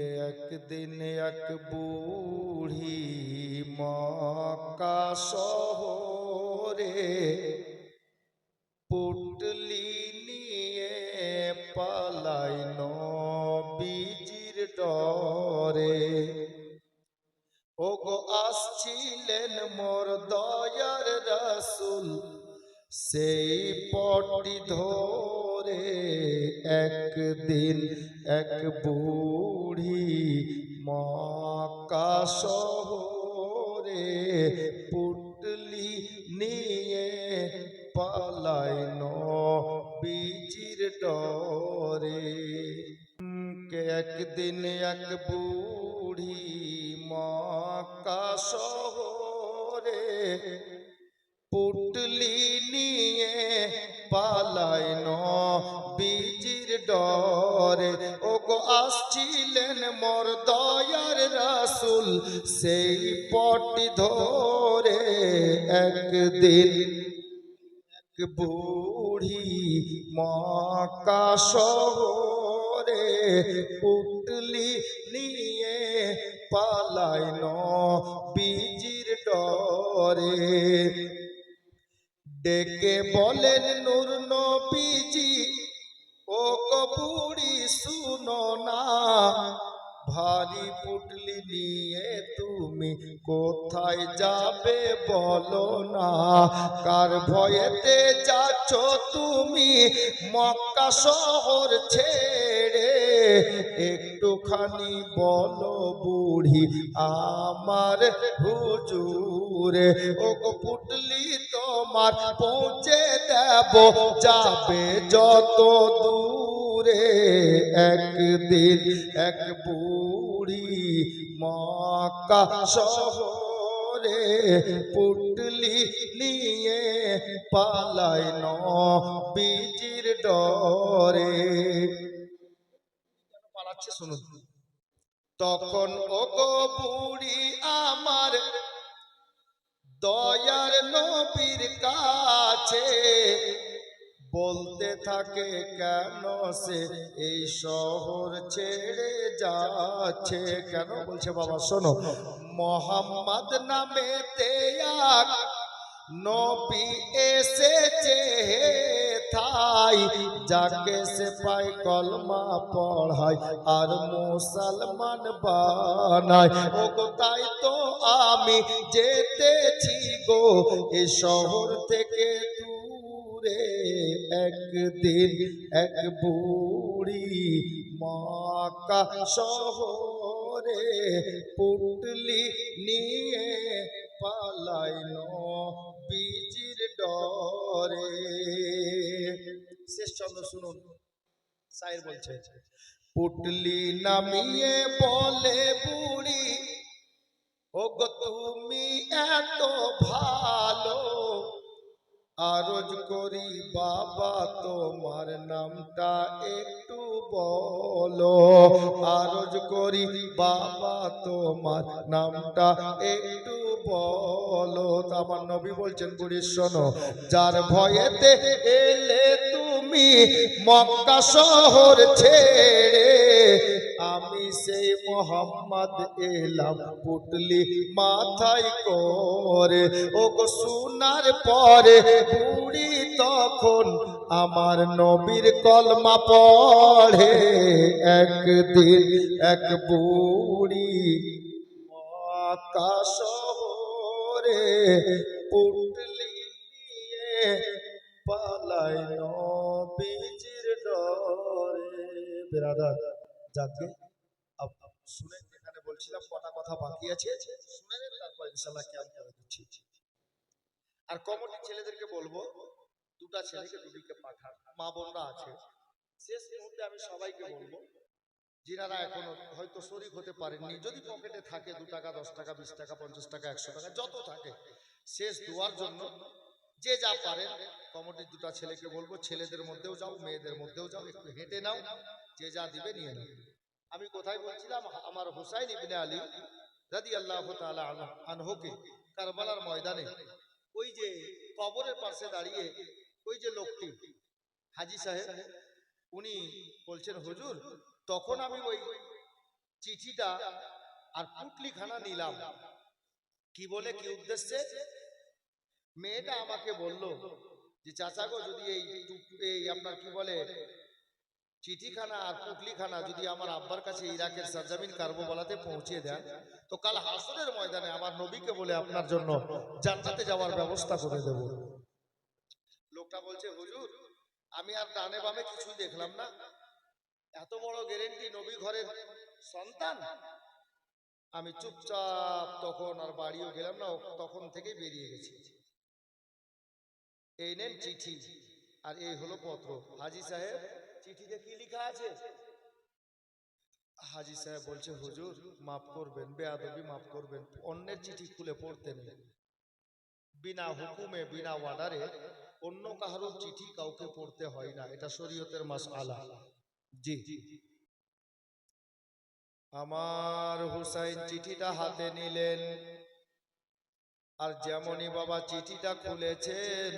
কে একদিন এক বুড়ি মক্কা শহরে পুটলি নিয়ে পালাই নবীজির ডরে। ওগো আসছিলেন মোর দয়ার রাসুল, সেই পটি ধরে একদিন এক বুড়ি মক্কা শহরে পুটলি নিয়ে পালাই নবীজির ডরে। কে একদিন এক বুড়ি শহরে পুটলি নিয়ে পালাই বীজির ডরে। ও গো আসছিলেন মোর দয়ার রাসুল, সেই পটি ধরে একদিন এক বুড়ি মক্কা শহরে পুটলি নিয়ে পালাই বীজির ডরে। ডেকে বলেন, নূর নবীজি ও কপুরি শুনো না। ভারী পুটলি নিয়ে তুমি কোথায় যাবে বলো না। কার ভয়েতে যাচ্ছ তুমি মক্কা শহর ছেড়ে? একটুখানি বলো বুড়ি আমার হুজুরে। ও পুটলি তোমার পৌঁছে দেব, যাবে যত দূরে। একদিন এক বুড়ি মক্কা শহরে পুটলি নিয়ে পালাই ন বীজির ডরে। পালাচ্ছে শুনুন। তখন ও গো বুড়ি আমার দয়ার নবীর কাছে বলতে থাকে, কেন সে এই শহর ছেড়ে যাচ্ছে? কেন বলছে বাবা? শোনো, মোহাম্মদ নামে তেয়াক নবী এসেছে। থাই যাকে সে পাই কলমা পড়ায় আর মুসলমান বানায়। ও তাই তো আমি যেতেছি গো এ শহর থেকে দূরে। একদিন এক বুড়ি মাকা শহরে পুটলি নিয়ে পালাই বীজির ডরে। শেষ চন্দ্র শুনুন সাইর বলছে, পুটলি নামিয়ে বলে বুড়ি ও গো তুমি এত ভালো, আরজ করি বাবা তোমার নামটা একটু বলো, আরজ করি বাবা তোমার নামটা একটু বলো। আমার নবী বলছেন, বুড়ি, শোনো, যার ভয়েতে এলে তুমি মক্কা শহর ছেড়ে, আমি সেই মোহাম্মদ এলাম পুটলি মাথায় করে। ও গো শোনার পরে বুড়ি তখন আমার নবীর কলমা পড়ে। একদিন এক বুড়ি মক্কা শহরে পুটলি নিয়ে পালায় নবীজির ডরে। বেরাদার যাকে শুনেন এখানে বলছিলাম কটা কথা বাকি আছে। শুনে নেন তারপর ইনশাল্লাহ ক্যাম্প করে দিচ্ছি। আর কমিটি ছেলেদেরকে বলব, দুটা ছেলেকে দুদিকে পাঠান। মা বোনরা আছে। শেষ মুহূর্তে আমি সবাইকে বলব যিনারা এখনও হয়তো শরিক হতে পারেননি। যদি পকেটে থাকে দু টাকা, দশ টাকা, বিশ টাকা, পঞ্চাশ টাকা, একশো টাকা, যত থাকে, শেষ দুয়ার জন্য যে যা পারেন কমিটির দুটা ছেলেকে বলব, ছেলেদের মধ্যেও যাও, মেয়েদের মধ্যেও যাও, একটু হেঁটে নাও, যে যা দিবে নিয়ে নাও। আমি কোথায় বলছিলাম? আমার হুসাইন ইবনে আলী রাদি আল্লাহ আনহুকে কারবালার ময়দানে, ওই যে কবরের পাশে দাঁড়িয়ে ওই যে লোকটি, হাজি সাহেব, উনি বলছেন, হুজুর তখন আমি ওই চিঠিটা আর পুটলি খানা নিলাম। কি বলে, কি উদ্দেশ্যে? মেয়েটা আমাকে বলল যে, চাচা গো, যদি এই এই আপনার কি বলে, চিঠিখানা আর পুটলিখানা যদি আমার আব্বার কাছে ইরাকের সারজামিন কার্বোবালাতে পৌঁছে দেন, তো কাল হাসরের ময়দানে আমার নবীকে বলে আপনার জন্য জান্নাতে যাওয়ার ব্যবস্থা করে দেব। লোকটা বলছে, হুজুর, আমি আর ডানে বামে কিছুই দেখলাম না। এত বড় গ্যারেন্টি নবী ঘরের সন্তান? আমি চুপচাপ তখন আর বাড়িও গেলাম না, তখন থেকেই বেরিয়ে গেছি। এই নেন চিঠি, আর এই হলো পত্র। হাজি সাহেব, চিঠিতে কি লেখা আছে? হাজি সাহেব বলছে, হুজুর, মাফ করবেন, বেয়াদবি মাফ করবেন, অন্যের চিঠি খুলে পড়তে নেই। বিনা হুকুমে, বিনা অর্ডারে অন্য কাহারও চিঠি কাউকে পড়তে হয় না, এটা শরীয়তের মাস আলা জি। আমার হুসাইন চিঠিটা হাতে নিলেন। আর যেমনই বাবা চিঠিটা খুলেছেন,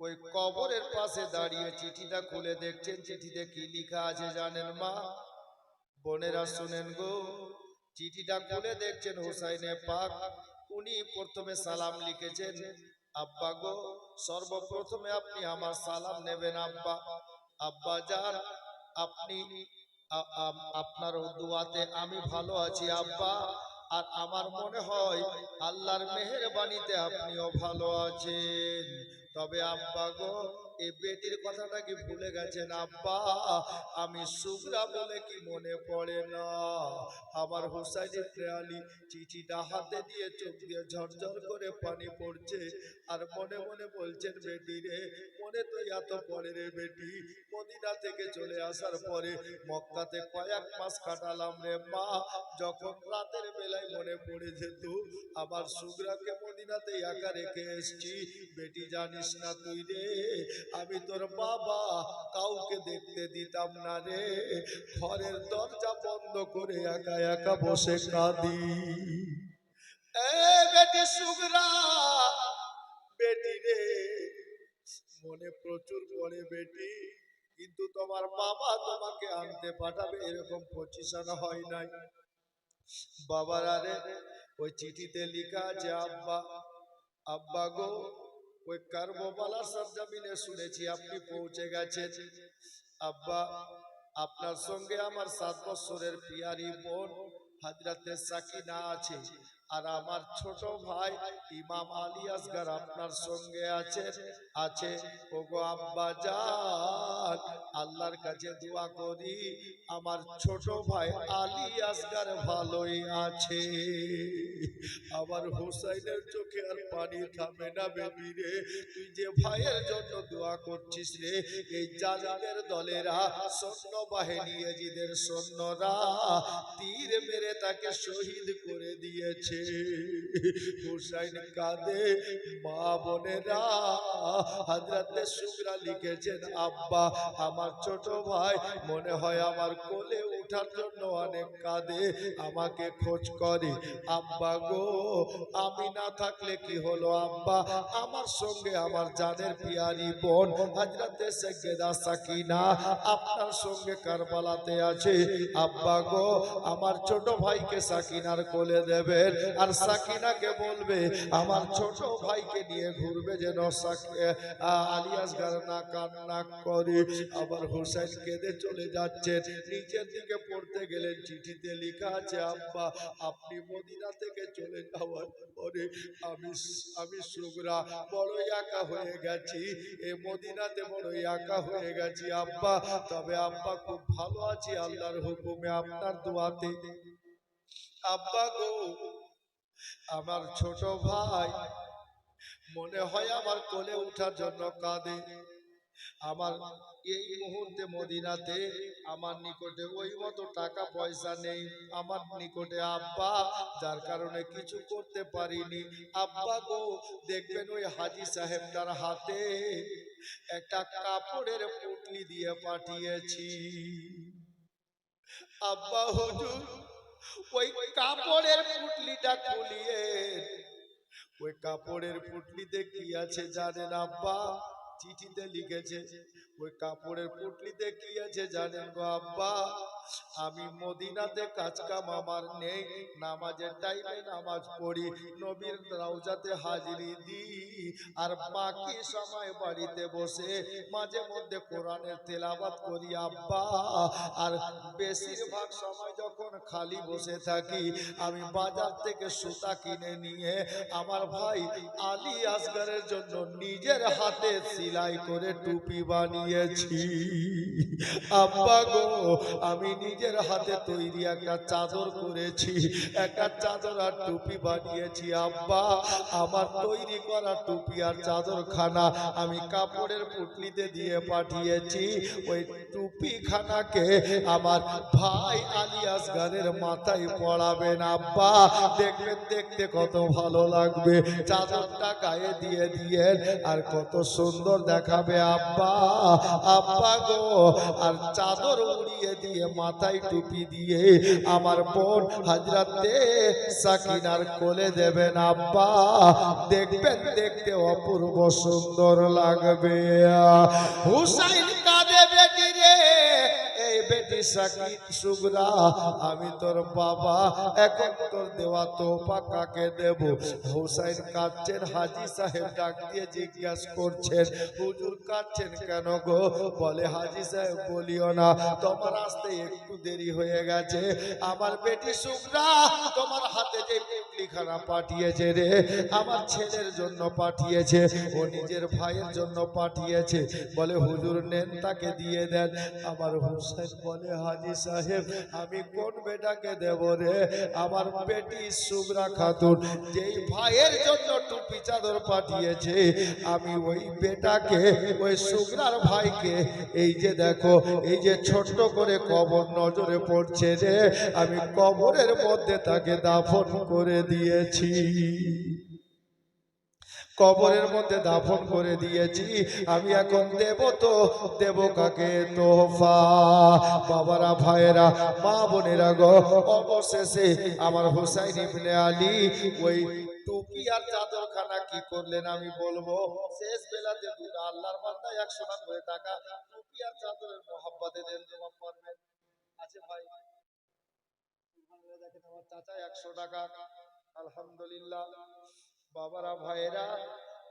ওই কবরের পাশে দাঁড়িয়ে চিঠিটা খুলে দেখছেন। চিঠিতে কি লেখা আছে জানেন মা? বোনেরা শুনেন গো, চিঠিটা খুলে দেখছেন হুসাইনে পাক। উনি প্রথমে সালাম লিখেছেন, আব্বা গো, সর্বপ্রথমে আপনি আমার সালাম নেবেন, আব্বা। আব্বা যান আপনি আপনার দোয়াতে আমি ভালো আছি, আব্বা। আর আমার মনে হয় আল্লাহর মেহেরবানিতে আপনিও ভালো আছেন। তবে আব্বা গো এই বেটির কথাটা কি ভুলে গেছেন আব্বা? আমি সুগরা বলে কি মনে পড়ে না? আমার হুসাইনি প্রেয়ালি চিঠিটা হাতে দিয়ে চোখ দিয়ে ঝরঝর করে পানি পড়ছে আর মনে মনে বলছেন, বেটি রে, মনে তো এত পরে রে বেটি। মদিনা থেকে চলে আসার পরে মক্কাতে কয়েক মাস কাটালাম রে মা। যখন রাতের বেলায় মনে পড়ে যেত, আমার সুগরাকে মদিনাতে একা রেখে এসছি। বেটি, জানিস না তুই রে আমি তোর বাবা কাউকে দেখতে দিতাম না রে। ঘরের দরজা বন্ধ করে একা একা বসে কাঁদি। বেটি সুগরা, বেটি রে। মনে প্রচুর পড়ে বেটি, কিন্তু তোমার বাবা তোমাকে আনতে পাঠাবে এরকম পজিশন হয় নাই। বাবার আরে ওই চিঠিতে লেখা আছে, আব্বা আব্বা গো ওই কার্বোবালার সরজমিনে শুনেছি, আপনি পৌঁছে গেছেন। আব্বা, আপনার সঙ্গে আমার সাত বছরের পিয়ারি বোন হাজরাতে সাকিনা আছে। আর আমার ছোট ভাই ইমাম আলী আসগার আপনার সঙ্গে আছে আছে। ওগো আব্বা যান আল্লাহর কাছে দোয়া করি, আমার ছোট ভাই আলী আসগার ভালোই আছে। আমার হুসাইনের চোখে আর পানি থামে না বেবি রে, তুই যে ভাইয়ের জন্য দোয়া করছিস রে, এই জালিমের দলেরা সৈন্য বাহিনী এজিদের সৈন্যরা, তীর মেরে তাকে শহীদ করে দিয়েছে। হুসাইন কাঁদে, মা বোনেরা, হাজরাতে শুকরা লিখেছেন, আব্বা, আমার ছোট ভাই মনে হয় আমার কোলে ওঠার জন্য অনেক কাঁদে, আমাকে খোঁজ করে। আব্বা গো, আমি না থাকলে কি হলো আব্বা? আমার সঙ্গে আমার জানের পিয়ারি বোন, হাজরাতে সেগেদা সাকিনা আপনার সঙ্গে কারবালাতে আছে। আব্বা গো, আমার ছোট ভাইকে সাকিনার কোলে দেবেন। আর সাকিনাকে বলবে, আমার ছোট ভাইকে নিয়ে ঘুরবে যেন আলিয়াস না কান্না করে। আবার হোসেন কেঁদে চলে যাচ্ছেন। নিচের দিকে পড়তে গেলেন চিঠিতে লেখা আছে, আব্বা, আপনি মদিনা থেকে চলে যাওয়ার পরে আমি আমি সুগরা বড় একা হয়ে গেছি। এ মদিনাতে বড় একা হয়ে গেছি, আব্বা। তবে আব্বা খুব ভালো আছি, আল্লাহর হুকুমে আপনার দোয়াতে। আব্বা গো আমার ছোট ভাই, মনে হয় আমার কোলে ওঠার জন্য কাঁদে। আমার এই মুহূর্তে মদিনাতে আমার নিকটে ওই মতো টাকা পয়সা নেই। আমার নিকটে আব্বা, যার কারণে কিছু করতে পারিনি। আব্বা গো, দেখবেন ওই হাজি সাহেবটার হাতে একটা কাপড়ের পুটলি দিয়ে পাঠিয়েছি। আব্বা হুজুর ওই কাপড়ের পুটলিটা খুলিয়ে ওই কাপড়ের পুটলিতে কি আছে জানেন আব্বা চিঠিতে লিখেছে ওই কাপড়ের পুটলিতে কি আছে জানেন গো আব্বা? আমি মদিনাতে কাজ কাম আমার নেই, নামাজের টাইমে নামাজ পড়ি, নবীর রওজাতে হাজিরি দিই, আর বাকি সময় বাড়িতে বসে মাঝে মধ্যে কোরআনের তেলাবাত করি আব্বা। আর বেশিরভাগ সময় যখন খালি বসে থাকি, আমি বাজার থেকে সুতা কিনে নিয়ে আমার ভাই আলী আসগারের জন্য নিজের হাতে সেলাই করে টুপি বানিয়েছি। আব্বা গো, আমি নিজের হাতে তৈরি একটা চাদর করেছি। একটা চাদর আর টুপি বানিয়েছি, আব্বা। আমার তৈরি করা টুপি আর চাদর খানা আমি কাপড়ের পুটলিতে দিয়ে পাঠিয়েছি। ওই টুপি খানাকে আমার ভাই আলী আসগারের মাথায় পড়াবেন, আব্বা। দেখবেন, দেখতে কত ভালো লাগবে। চাদরটা গায়ে দিয়ে দিয়ে আর কত সুন্দর দেখাবে, আব্বা। আব্বা গো, আর চাদর উড়িয়ে দিয়ে মাথায় টুপি দিয়ে আমার বোন হাজরাতে সাকিনার কোলে দেবেন আব্বা। দেখবেন, দেখতে অপূর্ব সুন্দর লাগবে। হুসাইন আমি তোর বাবা, এখন তোর দেওয়া তোপা কাকে দেব? হুসাইন কাঁদছেন, হাজি সাহেব ডাক দিয়ে জিজ্ঞাস করছেন, হুজুর কাঁদছেন কেন গো? বলে, হাজি সাহেব, বলিও না, তোমার আসতে একটু দেরি হয়ে গেছে। আমার বেটি সুগরা তোমার হাতে যে পুটলিখানা পাঠিয়েছে রে। আমার ছেলের জন্য পাঠিয়েছে, ও নিজের ভাইয়ের জন্য পাঠিয়েছে। বলে, হুজুর নেন তাকে দিয়ে দেন। আমার হুসেন বলে, হাজি সাহেব, আমি কোন বেটাকে দেব রে? আমার বেটি সুগরা খাতুন, যেই ভাইয়ের জন্য টুপি চাদর পাঠিয়েছে, আমি ওই বেটাকে, ওই সুগরার ভাইকে, এই যে দেখো, এই যে ছোট্ট করে কবর নজরে পড়ছে রে। আমি কবরের মধ্যে তাকে দাফন করে দিয়েছি। কবরের মধ্যে দাফন করে দিয়েছি। আমি এখন দেব তো দেব কাকে তোফা বাবারা, ভাইয়েরা, মা বোনেরা গো, অবশেষে আমার হুসাইন ইবনে আলী ওই টুপি আর চাদরখানা কি করলেন আমি বলব? শেষ বেলাতে দুটো আল্লাহর বান্দা একশো না করে টাকা টুপি আর চাদরের মোহাব্বতে দেন, জবাব করবেন আছে ভাই দেখেন আমার চাচা একশো টাকা। আলহামদুলিল্লাহ। বাবারা, ভাইয়েরা,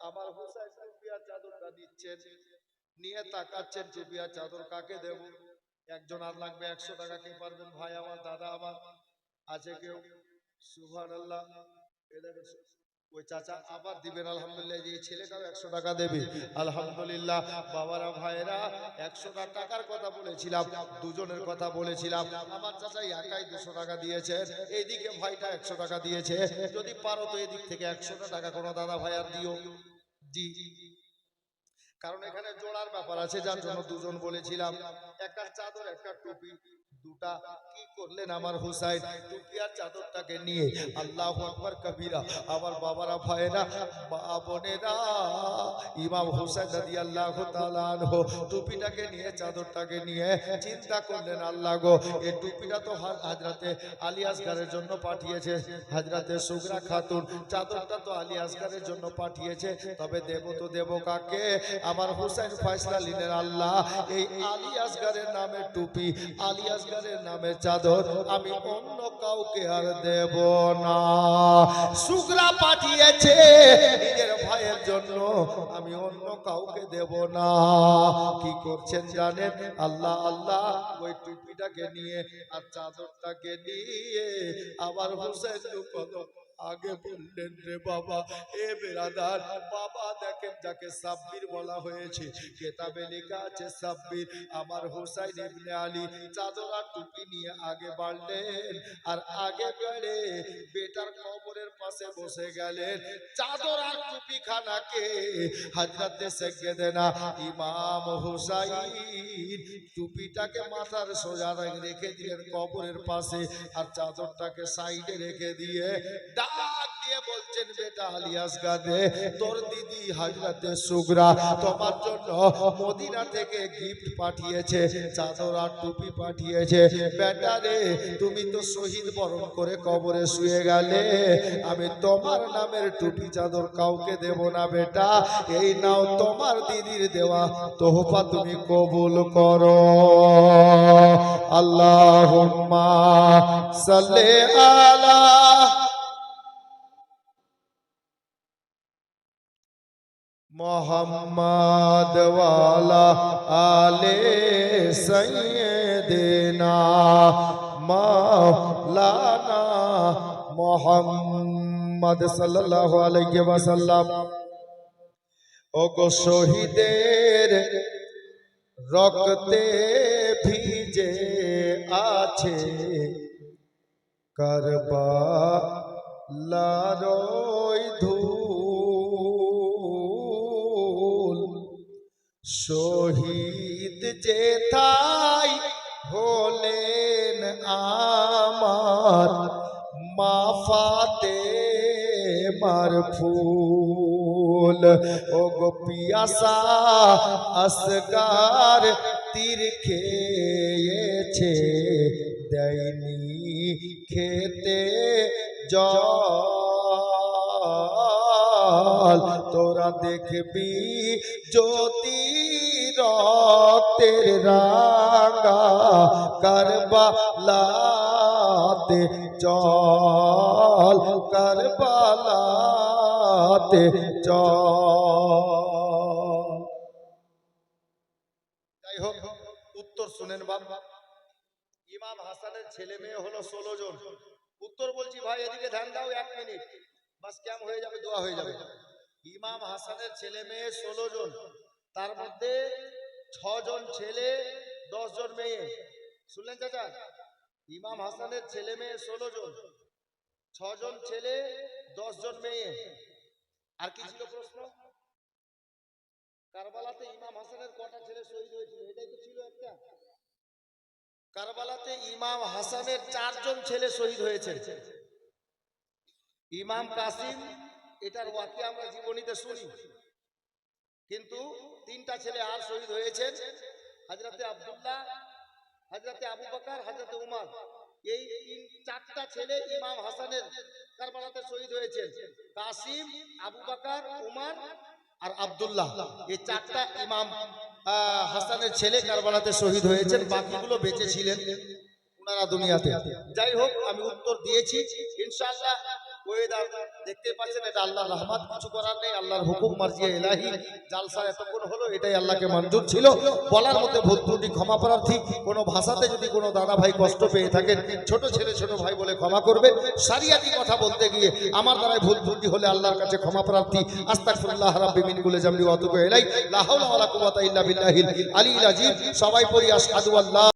আমার হুসাইন টুপিয়া চাদরটা দিচ্ছেন নিয়ে তাকাচ্ছেন যে টুপিয়া চাদর, কাকে দেব? একজন আর লাগবে একশো টাকা, কে পারবেন? ভাই আমার, দাদা আমার, আছে কেউ? সুভান আল্লাহ ওই চাচা আবার যে একশো টাকা দেবে। বাবারা টাকার কথা বলেছিলাম, দুজনের কথা বলেছিলাম। আমার দুশো টাকা দিয়েছে ভাইটা একশো টাকা দিয়েছে। যদি পারো তো এদিক থেকে একশোটা টাকা কোনো দাদা ভাই আর দিও। জি। কারণ এখানে জোড়ার ব্যাপার আছে, যার জন্য দুজন বলেছিলাম। একটা চাদর, একটা টুপি। দুটা কি করলেন আমার হুসাইন? টুপি আর চাদরটাকে নিয়ে, আল্লাহ আকবার কবিরা, আমার বাবারা মা বোনেরা, ইমাম হুসাইন রাদি আল্লাহ টুপিটাকে নিয়ে, চাদরটাকে নিয়ে চিন্তা করলেন, আল্লাহ গো, এই টুপিটা তো হাজরাতে আলী জন্য পাঠিয়েছে, হাজরাতে সুগরা খাতুন, চাদরটা তো আলী আসগারের জন্য পাঠিয়েছে, তবে দেব তো দেব কাকে? আমার হুসাইন ফয়সলা লিনের আল্লাহ, এই আলী আসগারের নামে টুপি, আলী আসগারের নামে চাদর, আমি অন্য কাউকে আর দেব না। শুক্রা পাঠিয়েছে নিজের ভাইয়ের জন্য, আমি অন্য কাউকে দেব না। কি করছেন জানেন? আল্লাহ আল্লাহ, ওই টুপিটাকে নিয়ে আর চাদরটাকে নিয়ে আবার হোসেন কদম আগে বললেন রে বাবা, এ বেরাদার বাবা দেখেন যাকে সাব্বির বলা হয়েছে। কেতাবে লেখা আছে, সাব্বির, আমার হুসাইন ইবনে আলী চাদর আর টুপি নিয়ে আগে বাড়লেন আর আগে বেড়ে বেটার কবরের পাশে বসে গেলেন। চাদর আর টুপি খানাকে হাজরাতে সেকে দেনা ইমাম হুসাইন টুপিটাকে মাথার সোজা রেখে দিলেন কবরের পাশে আর চাদরটাকে সাইডে রেখে দিয়ে। ডাক দিয়ে বলছেন, বেটা আলিয়াস গাদে তোর দিদি হাজরাতে সুগরা, তোমার জন্য মদিনা থেকে গিফট পাঠিয়েছে, চাদর আর টুপি পাঠিয়েছে। বেটা রে, তুমি তো শহীদ বরণ করে কবরে শুয়ে গেলে, আমি তোমার নামের টুপি চাদর কাউকে দেব না বেটা। এই নাও তোমার দিদির দেওয়া তোহফা তুমি কবুল করো। আল্লাহ সাল্লি আলা মোহাম্মদ ওয়ালা আলে সৈয়দিনা মাওলানা মোহাম্মদ সাল্লাল্লাহু আলাইহি ওয়াসাল্লাম। ও গো শহীদের রক্তে ভিজে আছে কারবালার ধূল শহীদ যেথাই হলেন আমার মাফাতে মার ফুল। ও গো পিয়াসা আসগার তীর খেয়েছে, দেয়নি খেতে জল। তোরা দেখবি জ্যোতি রক্তের রাঙা কারবালাতে চল কারবালাতে চল। যাই হোক, উত্তর শুনেন বাবা ইমাম হাসানের ছেলে মেয়ে হলো ষোলো জন। উত্তর বলছি, ভাই, এদিকে ধ্যান দাও এক মিনিট। বাস, ক্যাম হয়ে যাবে, দোয়া হয়ে যাবে। ইমাম হাসানের ছেলে মেয়ে ষোলো জন। তার মধ্যে ছজন ছেলে জন মেয়ে। শুনলেন চাচা? ইমাম হাসানের ছেলে মেয়ে ষোলো জন। ছজন ছেলে জন মেয়ে। আর কি ছিল প্রশ্ন? কারবালাতে ইমাম হাসানের কটা ছেলে শহীদ হয়েছিল? এটাই তো ছিল একটা। কারবালাতে ইমাম হাসানের চারজন ছেলে শহীদ হয়েছে। ইমাম কাসিম এটার ওয়াকে আমরা জীবনীতে শুনি। কিন্তু তিনটা ছেলে আর শহীদ হয়েছে হাজরাতে আব্দুল্লাহ, হাজরাতে আবু বকর, হাজরাতে উমার। এই তিন, চারটা ছেলে ইমাম হাসানের কারবালাতে শহীদ হয়েছে কাসিম, আবু বকর, উমার আর আব্দুল্লাহ। এই চারটা ইমাম হাসানের ছেলে কারবালাতে শহীদ হয়েছেন, বাকিগুলো বেঁচে ছিলেন ওনারা দুনিয়াতে। যাই হোক, আমি উত্তর দিয়েছি। ইনশাআল্লাহ দেখতে পাচ্ছেন, এটা কিছু করার নেই, আল্লাহর হুকুম ইলাহি, জালসা এতক্ষণ হলো, এটাই আল্লাহকে মঞ্জুর ছিল। বলার মধ্যে ক্ষমা প্রার্থী কোনো ভাষাতে যদি কোনো দাদা ভাই কষ্ট পেয়ে থাকেন, ছোট ছেলে, ছোট ভাই বলে ক্ষমা করবে। সারিয়াতি কথা বলতে গিয়ে আমার দ্বারাই ভুল ত্রুটি হলে আল্লাহর কাছে ক্ষমা প্রার্থী, আস্তাগফিরুল্লাহ রাব্বি মিন কুল্লি জামবি ওয়া ইলাই লা হাওলা ওয়ালা কুওয়াতা ইল্লা বিল্লাহিল আলিয়্যিল আযীম সবাই পড়ি, আশহাদু আল্লাহ।